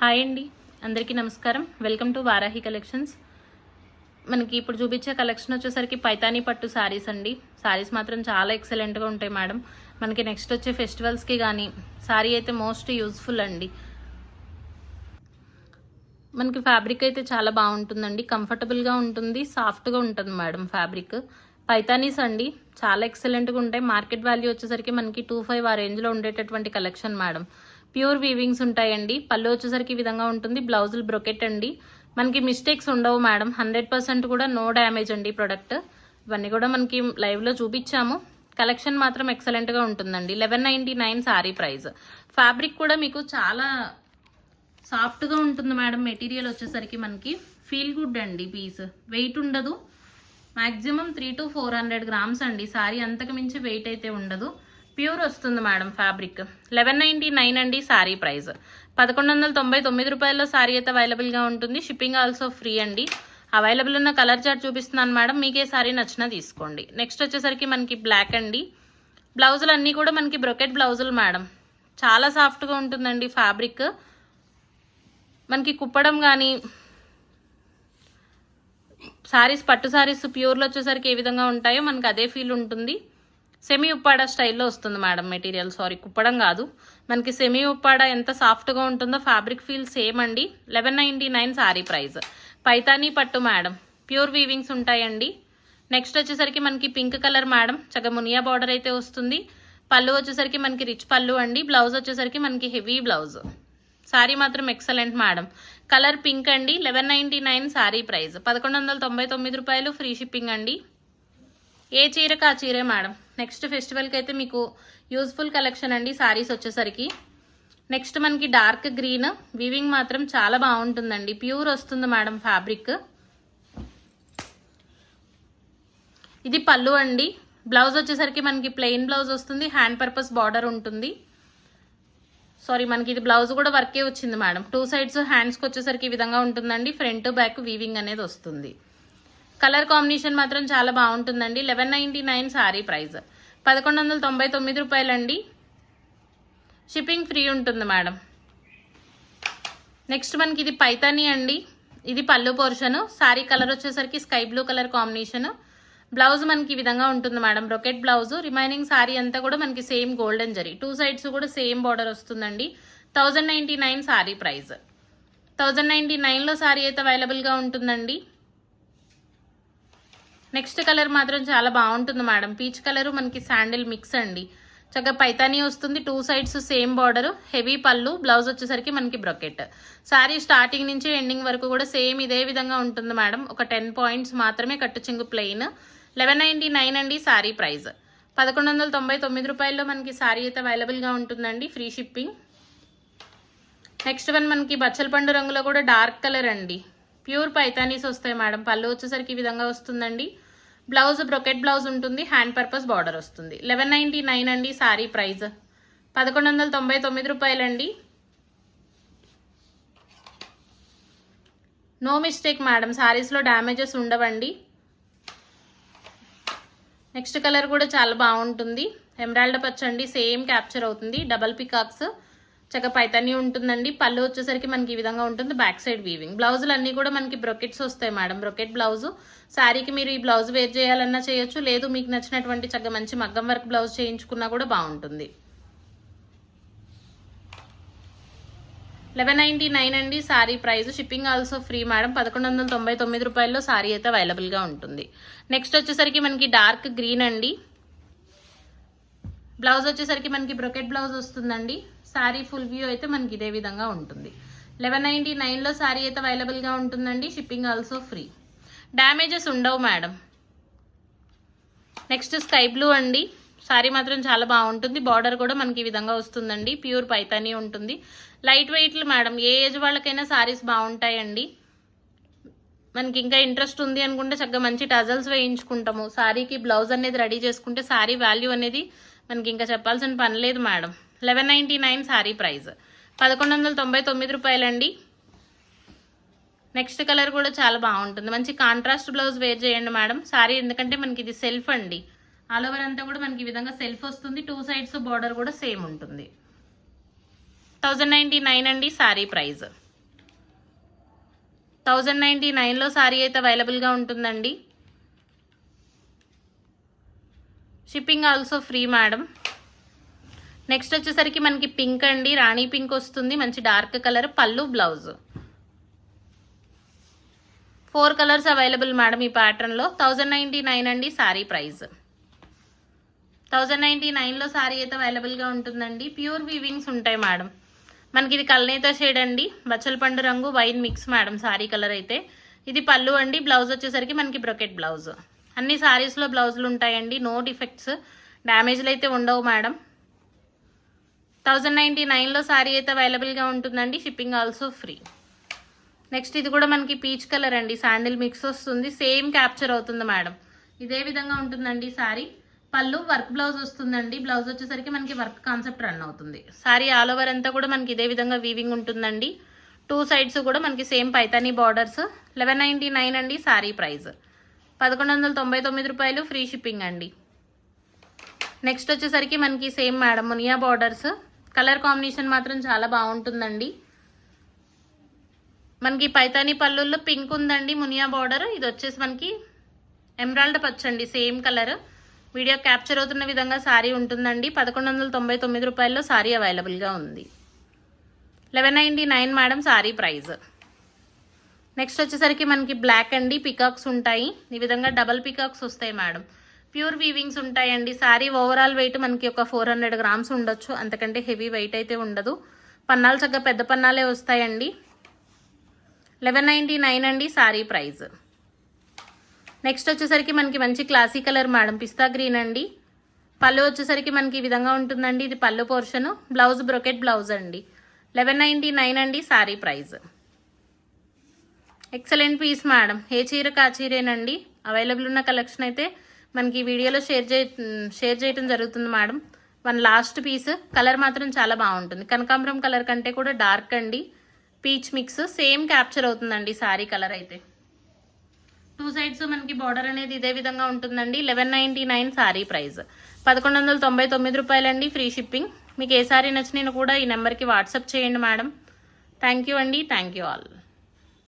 Hi అండి. అందరికీ నమస్కారం. వెల్కమ్ టు వారాహి కలెక్షన్స్ మనకి ఇప్పుడు చూపించే కలెక్షన్ వచ్చేసరికి పైతానీ పట్టు శారీస్ అండి. శారీస్ మాత్రం చాలా ఎక్సలెంట్గా ఉంటాయి మేడం. మనకి నెక్స్ట్ వచ్చే ఫెస్టివల్స్కి కానీ శారీ అయితే మోస్ట్ యూస్ఫుల్ అండి. మనకి ఫ్యాబ్రిక్ అయితే చాలా బాగుంటుందండి. కంఫర్టబుల్గా ఉంటుంది సాఫ్ట్గా ఉంటుంది మేడం ఫ్యాబ్రిక్ పైతానీస్ అండి చాలా ఎక్సలెంట్గా ఉంటాయి. మార్కెట్ వాల్యూ వచ్చేసరికి మనకి టూ ఫైవ్ ఆ రేంజ్లో ఉండేటటువంటి కలెక్షన్ మేడం. ప్యూర్ వీవింగ్స్ ఉంటాయండి. పళ్ళు వచ్చేసరికి ఈ విధంగా ఉంటుంది. బ్లౌజులు బ్రొకెట్ అండి. మనకి మిస్టేక్స్ ఉండవు మేడం. హండ్రెడ్ పర్సెంట్ కూడా నో డ్యామేజ్ అండి ప్రోడక్ట్. ఇవన్నీ కూడా మనకి లైవ్లో చూపించాము. కలెక్షన్ మాత్రం ఎక్సలెంట్గా ఉంటుందండి. Eleven ninety nine sari price. Fabric కూడా మీకు చాలా సాఫ్ట్గా ఉంటుంది మేడం. మెటీరియల్ వచ్చేసరికి మనకి ఫీల్ గుడ్ అండి పీస్. వెయిట్ ఉండదు. Maximum three to four hundred grams అండి. సారీ అంతకు మించి వెయిట్ అయితే ఉండదు. ప్యూర్ వస్తుంది madam fabric. Eleven ninety nine అండి శారీ ప్రైస్. పదకొండు వందల తొంభై తొమ్మిది రూపాయల్లో సారీ అయితే అవైలబుల్గా ఉంటుంది. షిప్పింగ్ ఆల్సో ఫ్రీ అండి. అవైలబుల్ ఉన్న కలర్ చార్ట్ చూపిస్తున్నాను మేడం. మీకే శారీ నచ్చినా తీసుకోండి. నెక్స్ట్ వచ్చేసరికి మనకి బ్లాక్ అండి. బ్లౌజులు అన్నీ కూడా మనకి బ్రొకెట్ బ్లౌజులు మేడం. చాలా సాఫ్ట్గా ఉంటుందండి ఫ్యాబ్రిక్ మనకి కుప్పడం కానీ సారీస్ పట్టు సారీస్ ప్యూర్లో వచ్చేసరికి ఏ విధంగా ఉంటాయో మనకి అదే ఫీల్ ఉంటుంది. సెమీ ఉప్పాడ స్టైల్లో వస్తుంది మేడం మెటీరియల్ సారీ కుప్పడం కాదు. మనకి సెమీ ఉప్పాడ ఎంత సాఫ్ట్గా ఉంటుందో ఫ్యాబ్రిక్ ఫీల్ సేమ్ అండి. Eleven ninety nine sari price Paithani పట్టు మేడం ప్యూర్ వీవింగ్స్ ఉంటాయండి. నెక్స్ట్ వచ్చేసరికి మనకి పింక్ కలర్ మేడం చక్కగా మునియా బార్డర్ అయితే వస్తుంది. పళ్ళు వచ్చేసరికి మనకి రిచ్ పళ్ళు అండి. బ్లౌజ్ వచ్చేసరికి మనకి హెవీ బ్లౌజ్ సారీ మాత్రం ఎక్సలెంట్ మేడం కలర్ పింక్ అండి. Eleven ninety nine sari price పదకొండు వందల తొంభై తొమ్మిది రూపాయలు ఫ్రీ షిప్పింగ్ అండి. ఏ చీరకు ఆ చీరే మేడం? నెక్స్ట్ ఫెస్టివల్కి అయితే మీకు యూస్ఫుల్ కలెక్షన్ అండి సారీస్ వచ్చేసరికి. నెక్స్ట్ మనకి డార్క్ గ్రీన్ వివింగ్ మాత్రం చాలా బాగుంటుందండి. ప్యూర్ వస్తుంది మేడం ఫ్యాబ్రిక్ ఇది పళ్ళు అండి. బ్లౌజ్ వచ్చేసరికి మనకి ప్లెయిన్ బ్లౌజ్ వస్తుంది. హ్యాండ్ పర్పస్ బార్డర్ ఉంటుంది. సారీ మనకి ఇది బ్లౌజ్ కూడా వర్కే వచ్చింది మేడం. టూ సైడ్స్ హ్యాండ్స్కి వచ్చేసరికి ఈ విధంగా ఉంటుందండి. ఫ్రంట్ బ్యాక్ వీవింగ్ అనేది వస్తుంది. కలర్ కాంబినేషన్ మాత్రం చాలా బాగుంటుందండి. Eleven ninety nine sorry price. పదకొండు వందల తొంభై తొమ్మిది రూపాయలండి. షిప్పింగ్ ఫ్రీ ఉంటుంది మేడం. నెక్స్ట్ మనకి ఇది పైతాని అండి. ఇది పళ్ళు పోర్షన్ సారీ కలర్ వచ్చేసరికి sky blue colour combination blouse మనకి ఈ విధంగా ఉంటుంది madam. Brocade blouse remaining sari అంతా కూడా మనకి same golden zari two sides కూడా సేమ్ బార్డర్ వస్తుందండి. Thousand ninety nine sari price. Thousand ninety నైన్లో సారీ అయితే అవైలబుల్గా ఉంటుందండి. నెక్స్ట్ కలర్ మాత్రం చాలా బాగుంటుంది మేడం. పీచ్ కలరు మనకి శాండిల్ మిక్స్ అండి. చక్కగా పైతానీ వస్తుంది. Two sides same border. Heavy పళ్ళు. బ్లౌజ్ వచ్చేసరికి మనకి బ్రొకెట్. సారీ స్టార్టింగ్ నుంచి ఎండింగ్ వరకు కూడా సేమ్ ఇదే విధంగా ఉంటుంది మేడం. ఒక టెన్ పాయింట్స్ మాత్రమే కట్టు చింగు ప్లెయిన్. లెవెన్ నైంటీ నైన్ అండి శారీ ప్రైస్. పదకొండు వందల తొంభై తొమ్మిది రూపాయల్లో మనకి శారీ అయితే అవైలబుల్గా ఉంటుందండి. Free shipping. నెక్స్ట్ వన్ మనకి బచ్చల పండు రంగులో కూడా డార్క్ కలర్ అండి. ప్యూర్ పైతానీస్ వస్తాయి మేడం. పళ్ళు వచ్చేసరికి ఈ విధంగా వస్తుందండి. బ్లౌజ్ బ్రొకెట్ బ్లౌజ్ ఉంటుంది. హ్యాండ్ పర్పస్ బార్డర్ వస్తుంది. లెవెన్ నైంటీ నైన్ అండి శారీ ప్రైజ్. పదకొండు వందల తొంభై తొమ్మిది రూపాయలండి. No mistake madam. శారీస్లో డ్యామేజెస్ ఉండవండి. నెక్స్ట్ కలర్ కూడా చాలా బాగుంటుంది. ఎమరాల్డ్ పచ్చండి. సేమ్ క్యాప్చర్ అవుతుంది. Double peacocks. చక్కగా పైతాని ఉంటుందండి. పళ్ళు వచ్చేసరికి మనకి ఈ విధంగా ఉంటుంది. బ్యాక్ సైడ్ వీవింగ్ బ్లౌజులు అన్నీ కూడా మనకి బ్రొకెట్స్ వస్తాయి మేడం. Brocade blouse. శారీకి మీరు ఈ బ్లౌజ్ వేర్ చేయాలన్నా చేయొచ్చు. లేదు మీకు నచ్చినటువంటి చక్కగా మంచి మగ్గం వర్క్ బ్లౌజ్ చేయించుకున్నా కూడా బాగుంటుంది. లెవెన్ నైంటీ నైన్ అండి. Sari price. Shipping also free madam. పదకొండు వందల తొంభై తొమ్మిది రూపాయల్లో సారీ అయితే అవైలబుల్గా ఉంటుంది. నెక్స్ట్ వచ్చేసరికి మనకి డార్క్ గ్రీన్ అండి. బ్లౌజ్ వచ్చేసరికి మనకి బ్రొకెట్ బ్లౌజ్ వస్తుందండి. శారీ ఫుల్ వ్యూ అయితే మనకి ఇదే విధంగా ఉంటుంది. లెవెన్ నైంటీ నైన్లో శారీ అయితే అవైలబుల్గా ఉంటుందండి. షిప్పింగ్ ఆల్సో ఫ్రీ డ్యామేజెస్ ఉండవు మేడం నెక్స్ట్ స్కై బ్లూ అండి. శారీ మాత్రం చాలా బాగుంటుంది. బార్డర్ కూడా మనకి ఈ విధంగా వస్తుందండి. ప్యూర్ పైతానీ ఉంటుంది. లైట్ వెయిట్లు మేడం ఏ ఏజ్ వాళ్ళకైనా శారీస్ బాగుంటాయండి. మనకి ఇంకా ఇంట్రెస్ట్ ఉంది అనుకుంటే చక్కగా మంచి టజల్స్ వేయించుకుంటాము. శారీకి బ్లౌజ్ అనేది రెడీ చేసుకుంటే శారీ వాల్యూ అనేది మనకి ఇంకా చెప్పాల్సిన పని లేదు madam eleven ninety nine sari price. పదకొండు వందల తొంభై తొమ్మిది రూపాయలండి. నెక్స్ట్ కలర్ కూడా చాలా బాగుంటుంది. మంచి కాంట్రాస్ట్ బ్లౌజ్ వేర్ చేయండి మేడం. సారీ ఎందుకంటే మనకి ఇది సెల్ఫ్ అండి. ఆల్ ఓవర్ అంతా కూడా మనకి ఈ విధంగా సెల్ఫ్ వస్తుంది. టూ సైడ్స్ బార్డర్ కూడా సేమ్ ఉంటుంది. థౌజండ్ నైంటీ నైన్ అండి శారీ ప్రైస్. థౌజండ్ నైంటీ నైన్లో శారీ అయితే అవైలబుల్గా ఉంటుందండి. Shipping also free madam next వచ్చేసరికి మనకి పింక్ అండి రాణి పింక్ వస్తుంది మంచి డార్క్ కలర్ పళ్ళు blouse. Four colours available madam ఈ ప్యాటర్న్లో థౌజండ్ నైంటీ నైన్ అండి శారీ ప్రైస్ థౌజండ్ నైంటీ నైన్లో శారీ అయితే అవైలబుల్గా ఉంటుందండి. ప్యూర్ వీవింగ్స్ ఉంటాయి మేడం మనకి ఇది కల్నేత షేడ్ అండి. బచ్చలపండు రంగు wine mix madam sari colour అయితే. ఇది పళ్ళు అండి. బ్లౌజ్ వచ్చేసరికి మనకి బ్రొకెట్ బ్లౌజ్ అన్ని శారీస్లో బ్లౌజులు ఉంటాయండి. నో డిఫెక్ట్స్ డ్యామేజ్లు అయితే ఉండవు మేడం థౌజండ్ నైంటీ నైన్లో సారీ అయితే అవైలబుల్గా ఉంటుందండి. షిప్పింగ్ ఆల్సో ఫ్రీ నెక్స్ట్ ఇది కూడా మనకి పీచ్ కలర్ అండి. శాండిల్ మిక్స్ వస్తుంది. సేమ్ క్యాప్చర్ అవుతుంది మేడం ఇదే విధంగా ఉంటుందండి సారీ. పళ్ళు వర్క్ బ్లౌజ్ వస్తుందండి. బ్లౌజ్ వచ్చేసరికి మనకి వర్క్ కాన్సెప్ట్ రన్ అవుతుంది. సారీ ఆల్ ఓవర్ అంతా కూడా మనకి ఇదే విధంగా వీవింగ్ ఉంటుందండి. టూ సైడ్స్ కూడా మనకి same Paithani borders eleven ninety nine అండి శారీ ప్రైస్ పదకొండు వందల తొంభై తొమ్మిది రూపాయలు ఫ్రీ షిప్పింగ్ అండి. నెక్స్ట్ వచ్చేసరికి మనకి same madam Muniya borders colour combination మాత్రం చాలా బాగుంటుందండి. మనకి పైతానీ పళ్ళుల్లో పింక్ ఉందండి మునియా బార్డర్. ఇది వచ్చేసి మనకి ఎమరాల్డ్ పచ్చండి సేమ్ కలర్. వీడియో క్యాప్చర్ అవుతున్న విధంగా సారీ ఉంటుందండి. పదకొండు వందల తొంభై తొమ్మిది రూపాయల్లో శారీ అవైలబుల్గా ఉంది. Eleven ninety nine madam sari price. Next వచ్చేసరికి మనకి బ్లాక్ అండి పికాక్స్ ఉంటాయి. ఈ విధంగా డబల్ పికాక్స్ వస్తాయి మేడం. ప్యూర్ వీవింగ్స్ ఉంటాయండి. సారీ ఓవరాల్ వెయిట్ మనకి ఒక ఫోర్ హండ్రెడ్ గ్రామ్స్ ఉండొచ్చు. అంతకంటే హెవీ వెయిట్ అయితే ఉండదు. పన్నాలు చక్కగా పెద్ద పన్నాలే వస్తాయండి. లెవెన్ నైంటీ నైన్ అండి సారీ ప్రైస్. నెక్స్ట్ వచ్చేసరికి మనకి మంచి classy colour madam pista green అండి. పళ్ళు వచ్చేసరికి మనకి ఈ విధంగా ఉంటుందండి. ఇది పళ్ళు పోర్షన్. బ్లౌజ్ బ్రొకెట్ బ్లౌజ్ అండి. లెవెన్ నైంటీ నైన్ అండి sari price excellent piece madam. ఏ చీర కా చీరేనండి? అవైలబుల్ ఉన్న కలెక్షన్ అయితే మనకి వీడియోలో షేర్ చే షేర్ చేయటం జరుగుతుంది madam. One last piece. Colour మాత్రం చాలా బాగుంటుంది. కనకాంబరం కలర్ కంటే కూడా డార్క్ అండి. Peach mix. సేమ్ క్యాప్చర్ అవుతుందండి సారీ కలర్ అయితే. టూ సైడ్స్ మనకి బార్డర్ అనేది ఇదే విధంగా ఉంటుందండి. Eleven ninety nine sari price. పదకొండు వందల తొంభై తొమ్మిది రూపాయలండి ఫ్రీ షిప్పింగ్. మీకు ఏ సారీ నచ్చినా కూడా ఈ నెంబర్కి వాట్సాప్ చేయండి మేడం. థ్యాంక్ యూ అండి. Thank you all.